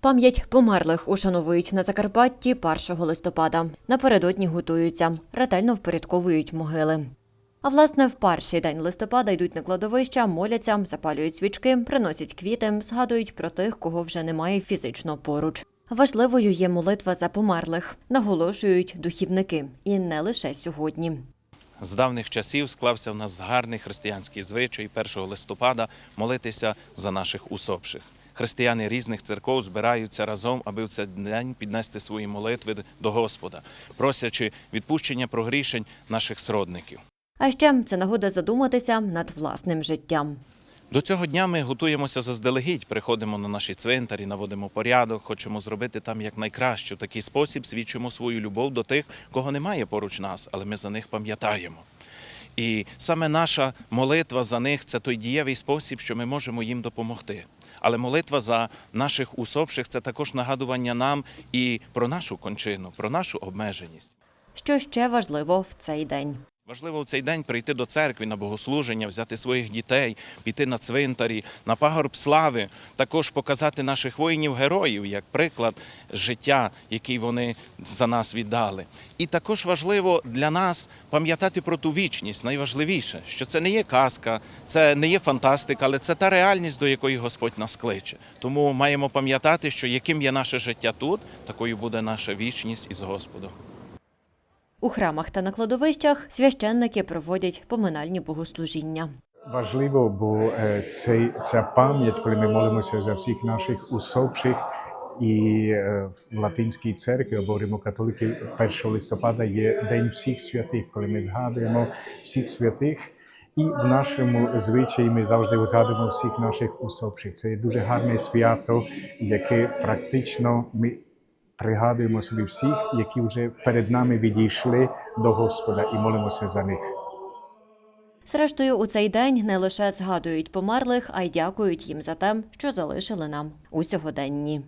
Пам'ять померлих ушановують на Закарпатті 1 листопада. Напередодні готуються, ретельно впорядковують могили. А власне, в перший день листопада йдуть на кладовища, моляться, запалюють свічки, приносять квіти, згадують про тих, кого вже немає фізично поруч. Важливою є молитва за померлих, наголошують духівники, і не лише сьогодні. З давних часів склався в нас гарний християнський звичай 1 листопада молитися за наших усопших. Християни різних церков збираються разом, аби в цей день піднести свої молитви до Господа, просячи відпущення прогрішень наших сродників. А ще це нагода задуматися над власним життям. До цього дня ми готуємося заздалегідь, приходимо на наші цвинтарі, наводимо порядок, хочемо зробити там якнайкраще. В такий спосіб свідчимо свою любов до тих, кого немає поруч нас, але ми за них пам'ятаємо. І саме наша молитва за них це той дієвий спосіб, що ми можемо їм допомогти. Але молитва за наших усопших це також нагадування нам і про нашу кончину, про нашу обмеженість. Що ще важливо в цей день? Важливо в цей день прийти до церкви на богослуження, взяти своїх дітей, піти на цвинтарі, на пагорб слави, також показати наших воїнів-героїв як приклад життя, який вони за нас віддали. І також важливо для нас пам'ятати про ту вічність. Найважливіше, що це не є казка, це не є фантастика, але це та реальність, до якої Господь нас кличе. Тому маємо пам'ятати, що яким є наше життя тут, такою буде наша вічність із Господом. У храмах та на кладовищах священники проводять поминальні богослужіння. Важливо, бо е, цей, ця пам'ять, коли ми молимося за всіх наших усопших, і е, в латинській церкві або римокатолики 1 листопада є День всіх святих, коли ми згадуємо всіх святих. І в нашому звичаї ми завжди згадуємо всіх наших усопших. Це дуже гарне свято, яке практично ми пригадуємо собі всіх, які вже перед нами відійшли до Господа і молимося за них. Зрештою, у цей день не лише згадують померлих, а й дякують їм за те, що залишили нам у сьогоденні.